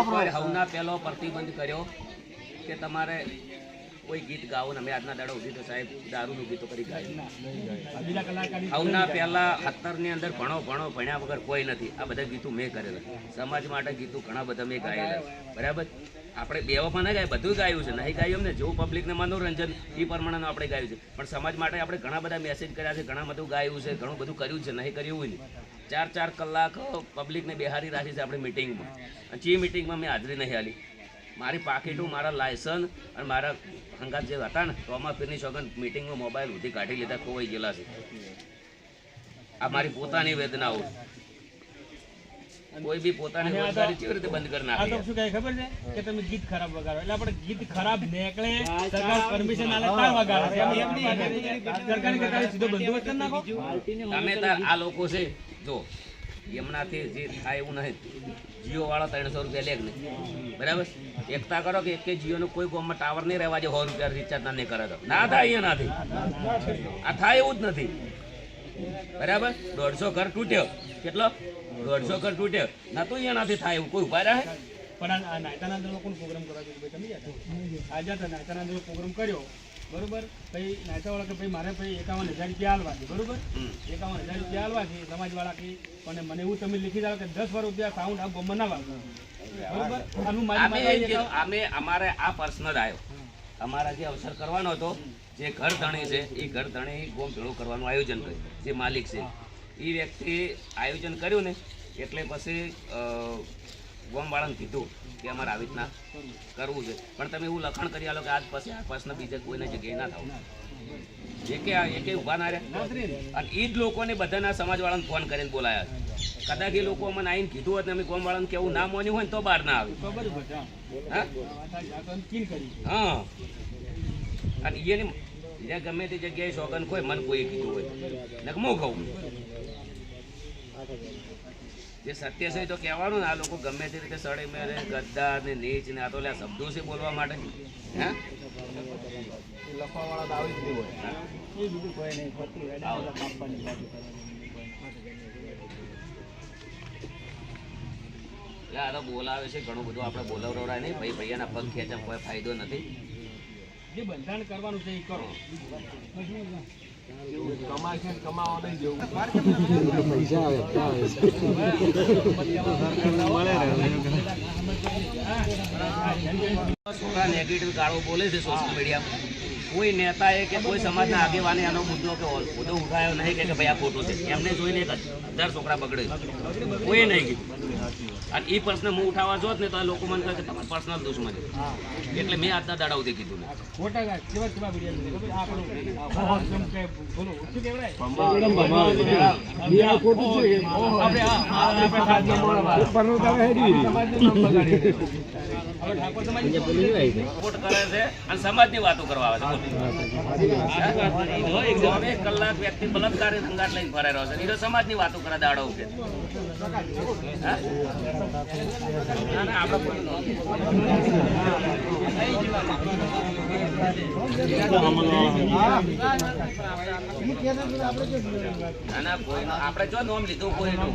ઉપર હવના પહેલો પ્રતિબંધ કર્યો કે તમારે કોઈ ગીત ગાવો ને અમે આજના દાડા ઊભી તો સાહેબ દારૂનું ગીતો કરી ગાયું હવના પહેલા અત્તરની અંદર ભણો ભણો ભણ્યા વગર કોઈ નથી. આ બધા ગીતો મેં કરેલા. સમાજ માટે ગીતો ઘણા બધા મેં ગાયેલા. બરાબર? આપણે બેવામાં ના ગાય બધું ગાયું છે. નહીં ગાયું ને જેવું પબ્લિકને મનોરંજન એ પ્રમાણેનું આપણે ગાયું છે. પણ સમાજ માટે આપણે ઘણા બધા મેસેજ કર્યા છે ઘણા બધું ગાયું છે ઘણું બધું કર્યું છે. નહીં કર્યું નહીં ચાર ચાર કલાક પબ્લિકને બેહારી રાખી છે આપણે મિટિંગમાં જે મિટિંગમાં મેં હાજરી નહીં આલી મારી પાકીટું મારા લાયસન્સ અને મારા હંગાત જે હતા ને તો આમાં ફીરની સોગન મિટિંગમાં મોબાઈલ ઉધી કાઢી લીધા ખોવાઈ ગયેલા છે. આ મારી પોતાની વેદનાઓ કોઈ બી પોતાની રોજગારી કેવી રીતે બંધ કરી આ તો નાખે શું કહે ખબર છે? કે તમે ગીત ખરાબ વગાડો. એટલે આપણે ગીત ખરાબ નીકળે સરકાર પરમિશન આલે તાર વગાડે. છે એમ એમ નહીં સરકારને સીધો બંદોબસ્ત કરી નાખો. તમે આ લોકો છે જો એમનાથી જે થાય એવું નહીં. જીઓ વાળા ત્રણસો રૂપિયા લે નહીં. બરાબર? એકતા કરો કે એક જીઓનો કોઈ ગામમાં ટાવર નહીં રહેવા જે સો રૂપિયા રિચાર્જ ના નહીં કરે તો. ના થાય એનાથી. આ થાય એવું જ નથી. બરાબર? દોઢસો ઘર તૂટ્યો. કેટલો? દોઢસો ઘર તૂટ્યો. ના તો એનાથી થાય એવું. કોઈ ઊભા રહે? પણ નાયતાના અંદર કોણ પ્રોગ્રામ કરવા જોઈએ તમે આજે નાયતાના અંદર પ્રોગ્રામ કર્યો. બરોબર? ભાઈ નાયતાવાળા કે ભાઈ મારે ભાઈ એકાવન હજાર રૂપિયા આલવા છે બરોબર? એકાવન હજાર રૂપિયા આલવા છે સમાજવાળા કે પણ મને એવું તમે લીખી દાવ કે દસ વાર રૂપિયા સાઉન્ડ આ ગોમમાં ના વાગો બરોબર? આનું મારી અમે અમારે આ પર્સનલ આવ્યો અમારા જે અવસર કરવાનો હતો જે ઘર ધણી છે એ ઘર ધણી ગોમ ભેળો કરવાનું આયોજન કર્યું જે માલિક છે. એ વ્યક્તિ આયોજન કર્યું ને એટલે પછી ગોમવાળાને કીધું કે અમારે આવી રીતના કરવું છે. પણ તમે એવું લખાણ કરી આલો કે આજ પછી આ પ્રશ્ન બીજે કોઈને જગ્યાએ ના થાવ. એકે એકે ઊભા ના રહ્યા. અને એ જ લોકોને બધાના સમાજવાળાને ફોન કરીને બોલાયા કદાચ એ લોકો અમને આવીને કીધું હોત ને અમે ગોમવાળાને કેવું ના માન્યું હોય ને તો બહાર ના આવે. હા. અને એને ગમે તે જગ્યાએ સોગન કોઈ મન કોઈ કીધું હોય ને હું કહું જે સત્ય છે તો કહેવાનું ને આ લોકો ગમે તે રીતે સડે મેરે ગદ્દાર ને નીચ ને આ તો લે શબ્દો છે બોલવા માટે. હે? એ બીજું કોઈ નહીં ખોટી હોય. આવો. કાપવાની બાજુ કરવાની. એટલે આ તો બોલાવે છે ઘણું બધું આપણે બોલાવડાય નહીં. ભાઈ ભૈયાના પગ ખેંચા કોઈ ફાયદો નથી. જે બંધારણ કરવાનું છે એ કરો. છોકરા નેગેટિવ ગાળો બોલે છે સોશિયલ મીડિયામાં. કોઈ નેતાએ કે કોઈ સમાજના આગેવાને આનો મુદ્દો કે મુદ્દો ઉઠાયો નહીં કે કે ભાઈ આ ખોટું છે એમને જોઈને એક હજાર છોકરા બગડે કોઈ નહીં કીધું અને એ પ્રશ્ન હું ઉઠાવવા જોત ને તો આ લોકો મને કહે કે તમારા પર્સનલ દુશ્મન છે એટલે મેં આજના દાડા સુધી કીધું છે આપણું કરે છે અને સમાજની વાતો કરવા આવે છે ચોવીસ કલાક વ્યક્તિ બલાત્કાર અંગાટ લઈને ફરે રહ્યો છે એ સમાજની વાતો કરે દાડો ઉકે આપણે જો નોમ લીધું કોઈનું